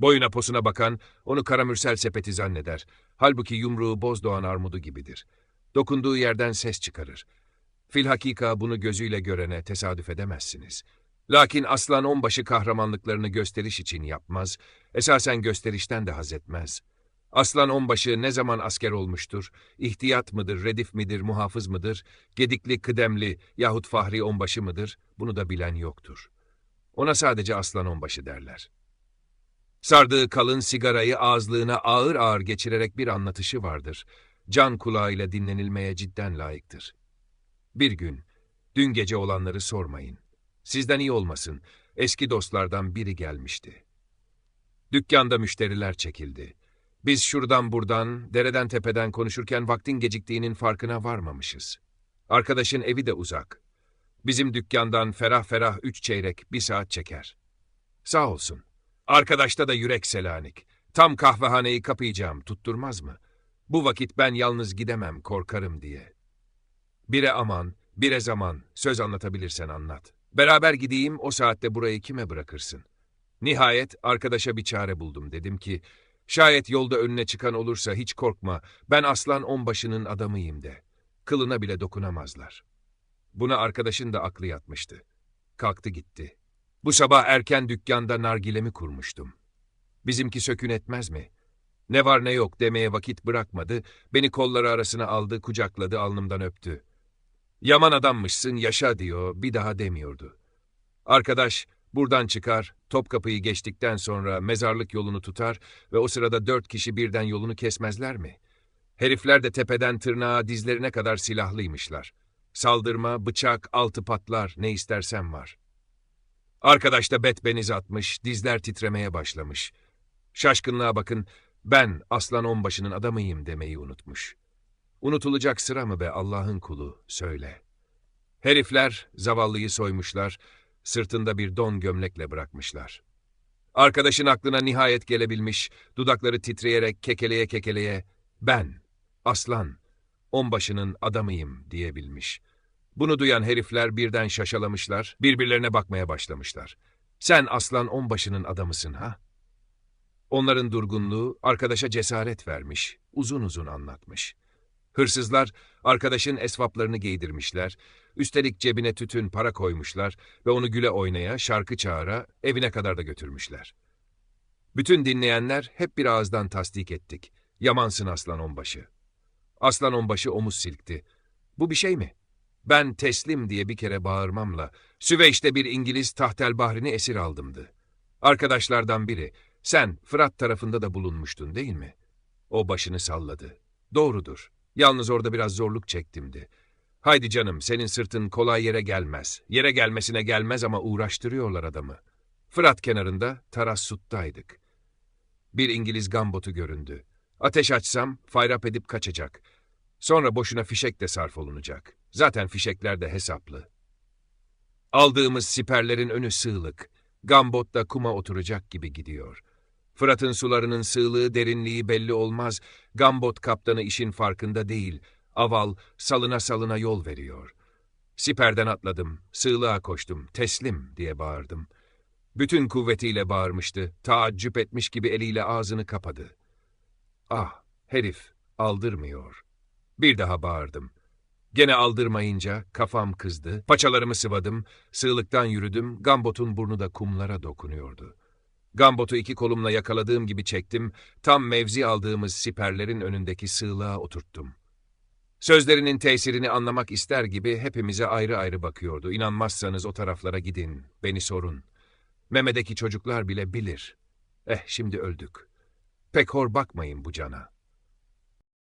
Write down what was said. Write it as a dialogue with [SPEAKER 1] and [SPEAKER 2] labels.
[SPEAKER 1] Boyuna posuna bakan onu karamürsel sepeti zanneder. Halbuki yumruğu bozdoğan armudu gibidir. Dokunduğu yerden ses çıkarır. Filhakika bunu gözüyle görene tesadüf edemezsiniz. Lakin aslan onbaşı kahramanlıklarını gösteriş için yapmaz, esasen gösterişten de haz etmez. Aslan onbaşı ne zaman asker olmuştur, ihtiyat mıdır, redif midir, muhafız mıdır, gedikli, kıdemli yahut fahri onbaşı mıdır, bunu da bilen yoktur. Ona sadece aslan onbaşı derler. Sardığı kalın sigarayı ağızlığına ağır ağır geçirerek bir anlatışı vardır. Can kulağıyla dinlenilmeye cidden layıktır. Bir gün, dün gece olanları sormayın. Sizden iyi olmasın, eski dostlardan biri gelmişti. Dükkanda müşteriler çekildi. Biz şuradan buradan, dereden tepeden konuşurken vaktin geciktiğinin farkına varmamışız. Arkadaşın evi de uzak. Bizim dükkandan ferah ferah üç çeyrek bir saat çeker. Sağ olsun. Arkadaşta da yürek selanik. Tam kahvehaneyi kapayacağım, tutturmaz mı? Bu vakit ben yalnız gidemem, korkarım diye. Bire aman, bire zaman, söz anlatabilirsen anlat. Beraber gideyim, o saatte burayı kime bırakırsın? Nihayet arkadaşa bir çare buldum. Dedim ki, şayet yolda önüne çıkan olursa hiç korkma, ben aslan onbaşının adamıyım de. Kılına bile dokunamazlar. Buna arkadaşın da aklı yatmıştı. Kalktı gitti. Bu sabah erken dükkanda nargilemi kurmuştum. Bizimki sökün etmez mi? Ne var ne yok demeye vakit bırakmadı, beni kolları arasına aldı, kucakladı, alnımdan öptü. Yaman adammışsın, yaşa diyor, bir daha demiyordu. Arkadaş, buradan çıkar, Topkapı'yı geçtikten sonra mezarlık yolunu tutar ve o sırada dört kişi birden yolunu kesmezler mi? Herifler de tepeden tırnağa dizlerine kadar silahlıymışlar. Saldırma, bıçak, altı patlar, ne istersen var. Arkadaş da betbeniz atmış, dizler titremeye başlamış. Şaşkınlığa bakın, ben aslan onbaşının adamıyım demeyi unutmuş. Unutulacak sıra mı be Allah'ın kulu, söyle. Herifler zavallıyı soymuşlar, sırtında bir don gömlekle bırakmışlar. Arkadaşın aklına nihayet gelebilmiş, dudakları titreyerek kekeleye kekeleye, ben, aslan, onbaşının adamıyım diyebilmiş. Bunu duyan herifler birden şaşalamışlar, birbirlerine bakmaya başlamışlar. Sen aslan onbaşının adamısın ha? Onların durgunluğu arkadaşa cesaret vermiş, uzun uzun anlatmış. Hırsızlar arkadaşın esvaplarını giydirmişler, üstelik cebine tütün para koymuşlar ve onu güle oynaya, şarkı çağıra, evine kadar da götürmüşler. Bütün dinleyenler hep bir ağızdan tasdik ettik. Yamansın aslan onbaşı. Aslan onbaşı omuz silkti. Bu bir şey mi? Ben teslim diye bir kere bağırmamla, Süveyş'te bir İngiliz tahtel bahrini esir aldımdı. Arkadaşlardan biri, sen Fırat tarafında da bulunmuştun değil mi? O başını salladı. Doğrudur. Yalnız orada biraz zorluk çektimdi. Haydi canım, senin sırtın kolay yere gelmez. Yere gelmesine gelmez ama uğraştırıyorlar adamı. Fırat kenarında Tarassut'taydık. Bir İngiliz gambotu göründü. Ateş açsam fayrap edip kaçacak. Sonra boşuna fişek de sarf olunacak. Zaten fişekler de hesaplı. Aldığımız siperlerin önü sığlık. Gambot da kuma oturacak gibi gidiyor. Fırat'ın sularının sığlığı derinliği belli olmaz. Gambot kaptanı işin farkında değil. Aval salına salına yol veriyor. Siperden atladım, sığlığa koştum, teslim diye bağırdım. Bütün kuvvetiyle bağırmıştı, taaccüp etmiş gibi eliyle ağzını kapadı. Ah, herif, aldırmıyor. Bir daha bağırdım. Gene aldırmayınca kafam kızdı, paçalarımı sıvadım, sığlıktan yürüdüm, gambotun burnu da kumlara dokunuyordu. Gambotu iki kolumla yakaladığım gibi çektim, tam mevzi aldığımız siperlerin önündeki sığlığa oturttum. Sözlerinin tesirini anlamak ister gibi hepimize ayrı ayrı bakıyordu. İnanmazsanız o taraflara gidin, beni sorun. Memedeki çocuklar bile bilir. Eh şimdi öldük. Pek hor bakmayın bu cana.